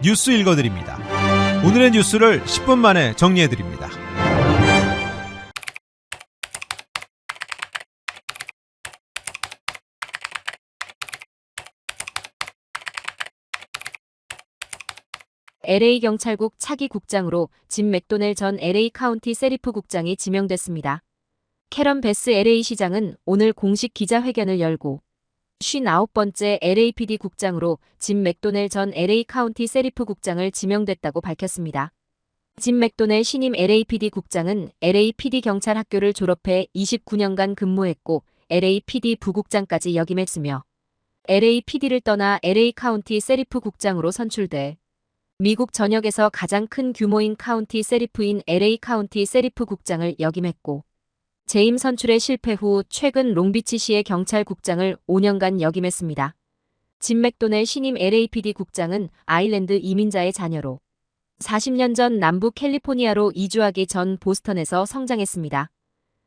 뉴스 읽어드립니다. 오늘의 뉴스를 10분 만에 정리해드립니다. LA 경찰국 차기 국장으로 짐 맥도넬 전 LA 카운티 세리프 국장이 지명됐습니다. 캐런 베스 LA 시장은 오늘 공식 기자회견을 열고 59번째 LAPD 국장으로 짐 맥도넬 전 LA 카운티 세리프 국장을 지명됐다고 밝혔습니다. 짐 맥도넬 신임 LAPD 국장은 LAPD 경찰 학교를 졸업해 29년간 근무했고 LAPD 부국장까지 역임했으며 LAPD를 떠나 LA 카운티 세리프 국장으로 선출돼 미국 전역에서 가장 큰 규모인 카운티 세리프인 LA 카운티 세리프 국장을 역임했고 재임 선출의 실패 후 최근 롱비치시의 경찰국장을 5년간 역임했습니다. 짐 맥도넬 신임 LAPD 국장은 아일랜드 이민자의 자녀로 40년 전 남부 캘리포니아로 이주하기 전 보스턴에서 성장했습니다.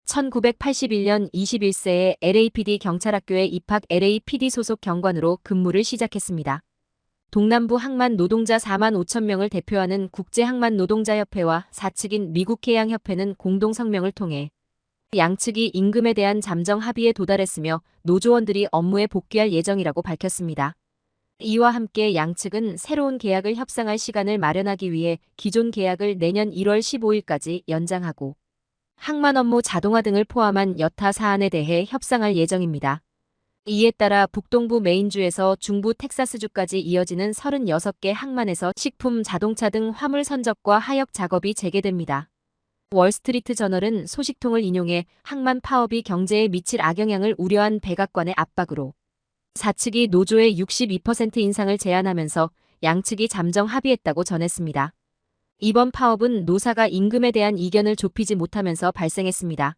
1981년 21세에 LAPD 경찰학교에 입학 LAPD 소속 경관으로 근무를 시작했습니다. 동남부 항만 노동자 4만 5천 명을 대표하는 국제항만 노동자협회와 사측인 미국해양협회는 공동 성명을 통해 양측이 임금에 대한 잠정 합의에 도달했으며 노조원들이 업무에 복귀할 예정이라고 밝혔습니다. 이와 함께 양측은 새로운 계약을 협상할 시간을 마련하기 위해 기존 계약을 내년 1월 15일까지 연장하고 항만 업무 자동화 등을 포함한 여타 사안에 대해 협상할 예정입니다. 이에 따라 북동부 메인주에서 중부 텍사스주까지 이어지는 36개 항만에서 식품, 자동차 등 화물 선적과 하역 작업이 재개됩니다. 월스트리트 저널은 소식통을 인용해 항만 파업이 경제에 미칠 악영향을 우려한 백악관의 압박으로 사측이 노조의 62% 인상을 제안하면서 양측이 잠정 합의했다고 전했습니다. 이번 파업은 노사가 임금에 대한 이견을 좁히지 못하면서 발생했습니다.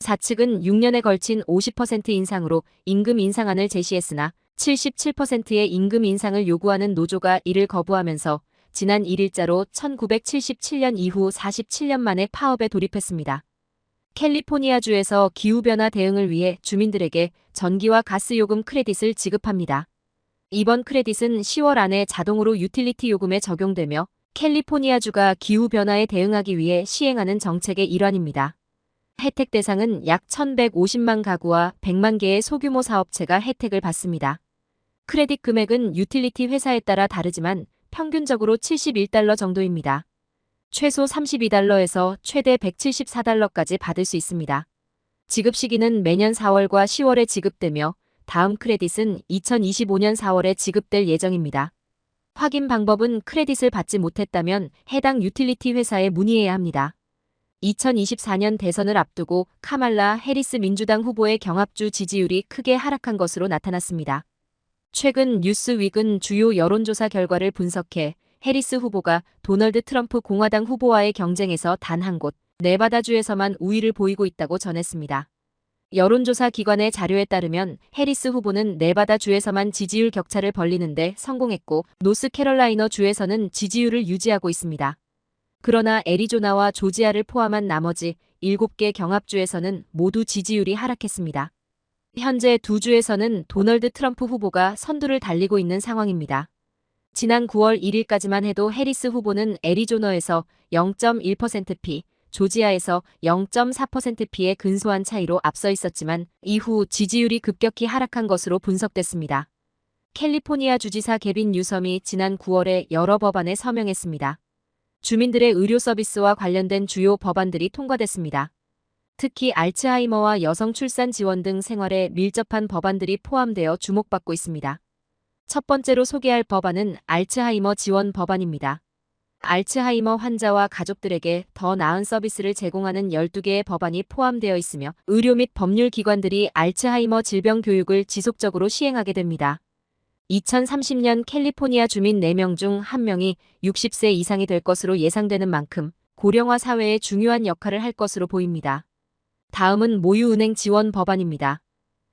사측은 6년에 걸친 50% 인상으로 임금 인상안을 제시했으나 77%의 임금 인상을 요구하는 노조가 이를 거부하면서 지난 1일자로 1977년 이후 47년 만에 파업에 돌입했습니다. 캘리포니아주에서 기후변화 대응을 위해 주민들에게 전기와 가스 요금 크레딧을 지급합니다. 이번 크레딧은 10월 안에 자동으로 유틸리티 요금에 적용되며 캘리포니아주가 기후변화에 대응하기 위해 시행하는 정책의 일환입니다. 혜택 대상은 약 1,150만 가구와 100만 개의 소규모 사업체가 혜택을 받습니다. 크레딧 금액은 유틸리티 회사에 따라 다르지만 평균적으로 71달러 정도입니다. 최소 32달러에서 최대 174달러까지 받을 수 있습니다. 지급 시기는 매년 4월과 10월에 지급되며 다음 크레딧은 2025년 4월에 지급될 예정입니다. 확인 방법은 크레딧을 받지 못했다면 해당 유틸리티 회사에 문의해야 합니다. 2024년 대선을 앞두고 카말라 해리스 민주당 후보의 경합주 지지율이 크게 하락한 것으로 나타났습니다. 최근 뉴스윅은 주요 여론조사 결과를 분석해 해리스 후보가 도널드 트럼프 공화당 후보와의 경쟁에서 단 한 곳, 네바다주에서만 우위를 보이고 있다고 전했습니다. 여론조사 기관의 자료에 따르면 해리스 후보는 네바다주에서만 지지율 격차를 벌리는데 성공했고 노스캐럴라이너 주에서는 지지율을 유지하고 있습니다. 그러나 애리조나와 조지아를 포함한 나머지 7개 경합주에서는 모두 지지율이 하락했습니다. 현재 두 주에서는 도널드 트럼프 후보가 선두를 달리고 있는 상황입니다. 지난 9월 1일까지만 해도 해리스 후보는 애리조너에서 0.1%피, 조지아에서 0.4%피의 근소한 차이로 앞서 있었지만 이후 지지율이 급격히 하락한 것으로 분석됐습니다. 캘리포니아 주지사 개빈 뉴섬이 지난 9월에 여러 법안에 서명했습니다. 주민들의 의료 서비스와 관련된 주요 법안들이 통과됐습니다. 특히 알츠하이머와 여성 출산 지원 등 생활에 밀접한 법안들이 포함되어 주목받고 있습니다. 첫 번째로 소개할 법안은 알츠하이머 지원 법안입니다. 알츠하이머 환자와 가족들에게 더 나은 서비스를 제공하는 12개의 법안이 포함되어 있으며 의료 및 법률 기관들이 알츠하이머 질병 교육을 지속적으로 시행하게 됩니다. 2030년 캘리포니아 주민 4명 중 1명이 60세 이상이 될 것으로 예상되는 만큼 고령화 사회에 중요한 역할을 할 것으로 보입니다. 다음은 모유은행 지원 법안입니다.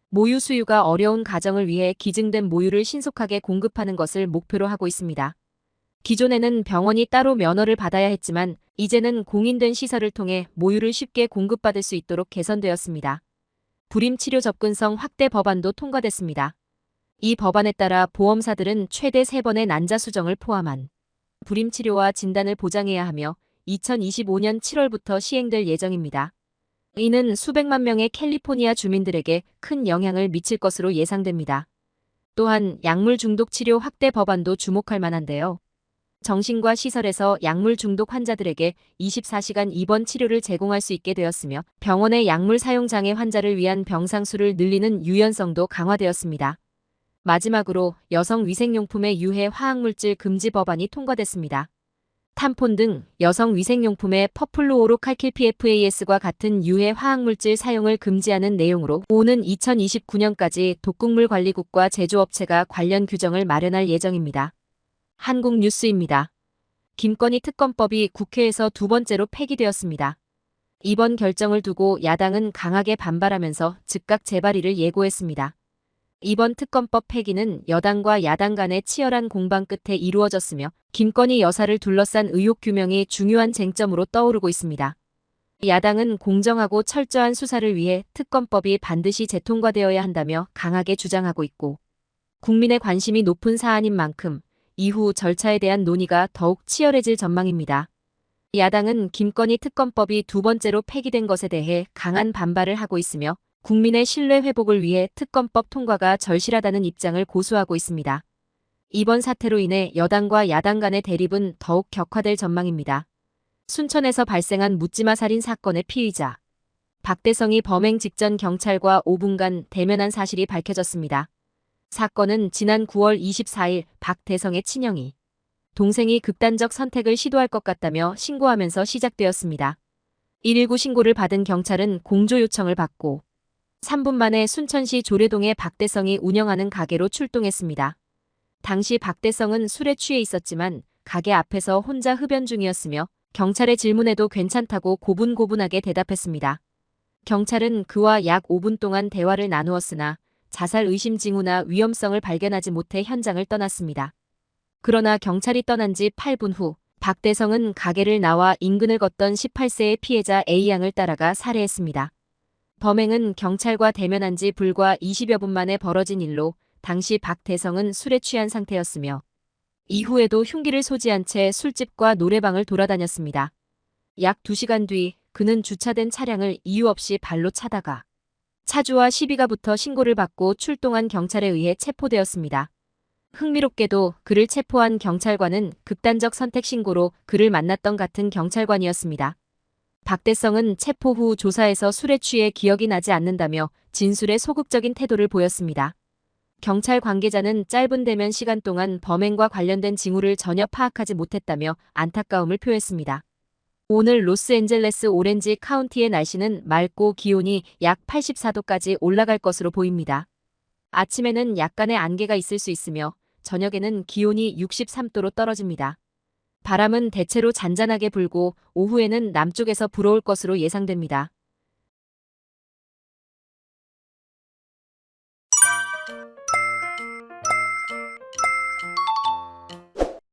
모유 수유가 어려운 가정을 위해 기증된 모유를 신속하게 공급하는 것을 목표로 하고 있습니다. 기존에는 병원이 따로 면허를 받아야 했지만 이제는 공인된 시설을 통해 모유를 쉽게 공급받을 수 있도록 개선되었습니다. 불임 치료 접근성 확대 법안도 통과됐습니다. 이 법안에 따라 보험사들은 최대 3번의 난자 수정을 포함한 불임 치료와 진단을 보장해야 하며 2025년 7월부터 시행될 예정입니다. 이는 수백만 명의 캘리포니아 주민들에게 큰 영향을 미칠 것으로 예상됩니다. 또한 약물 중독 치료 확대 법안도 주목할 만한데요. 정신과 시설에서 약물 중독 환자들에게 24시간 입원 치료를 제공할 수 있게 되었으며 병원의 약물 사용 장애 환자를 위한 병상 수를 늘리는 유연성도 강화되었습니다. 마지막으로 여성 위생용품의 유해 화학물질 금지 법안이 통과됐습니다. 탐폰 등 여성 위생용품의 퍼플루오로 칼킬 PFAS과 같은 유해 화학물질 사용을 금지하는 내용으로 오는 2029년까지 독극물관리국과 제조업체가 관련 규정을 마련할 예정입니다. 한국 뉴스입니다. 김건희 특검법이 국회에서 두 번째로 폐기되었습니다. 이번 결정을 두고 야당은 강하게 반발하면서 즉각 재발의를 예고했습니다. 이번 특검법 폐기는 여당과 야당 간의 치열한 공방 끝에 이루어졌으며 김건희 여사를 둘러싼 의혹 규명이 중요한 쟁점으로 떠오르고 있습니다. 야당은 공정하고 철저한 수사를 위해 특검법이 반드시 재통과되어야 한다며 강하게 주장하고 있고 국민의 관심이 높은 사안인 만큼 이후 절차에 대한 논의가 더욱 치열해질 전망입니다. 야당은 김건희 특검법이 두 번째로 폐기된 것에 대해 강한 반발을 하고 있으며 국민의 신뢰 회복을 위해 특검법 통과가 절실하다는 입장을 고수하고 있습니다. 이번 사태로 인해 여당과 야당 간의 대립은 더욱 격화될 전망입니다. 순천에서 발생한 묻지마 살인 사건의 피의자 박대성이 범행 직전 경찰과 5분간 대면한 사실이 밝혀졌습니다. 사건은 지난 9월 24일 박대성의 친형이 동생이 극단적 선택을 시도할 것 같다며 신고하면서 시작되었습니다. 119 신고를 받은 경찰은 공조 요청을 받고 3분 만에 순천시 조례동의 박대성이 운영하는 가게로 출동했습니다. 당시 박대성은 술에 취해 있었지만 가게 앞에서 혼자 흡연 중이었으며 경찰의 질문에도 괜찮다고 고분고분하게 대답했습니다. 경찰은 그와 약 5분 동안 대화를 나누었으나 자살 의심 징후나 위험성을 발견하지 못해 현장을 떠났습니다. 그러나 경찰이 떠난 지 8분 후 박대성은 가게를 나와 인근을 걷던 18세의 피해자 A양을 따라가 살해했습니다. 범행은 경찰과 대면한 지 불과 20여 분 만에 벌어진 일로 당시 박 대성은 술에 취한 상태였으며 이후에도 흉기를 소지한 채 술집과 노래방을 돌아다녔습니다. 약 2시간 뒤 그는 주차된 차량을 이유 없이 발로 차다가 차주와 시비가 붙어 신고를 받고 출동한 경찰에 의해 체포되었습니다. 흥미롭게도 그를 체포한 경찰관은 극단적 선택 신고로 그를 만났던 같은 경찰관이었습니다. 박대성은 체포 후 조사에서 술에 취해 기억이 나지 않는다며 진술에 소극적인 태도를 보였습니다. 경찰 관계자는 짧은 대면 시간 동안 범행과 관련된 징후를 전혀 파악하지 못했다며 안타까움을 표했습니다. 오늘 로스앤젤레스 오렌지 카운티의 날씨는 맑고 기온이 약 84도까지 올라갈 것으로 보입니다. 아침에는 약간의 안개가 있을 수 있으며 저녁에는 기온이 63도로 떨어집니다. 바람은 대체로 잔잔하게 불고 오후에는 남쪽에서 불어올 것으로 예상됩니다.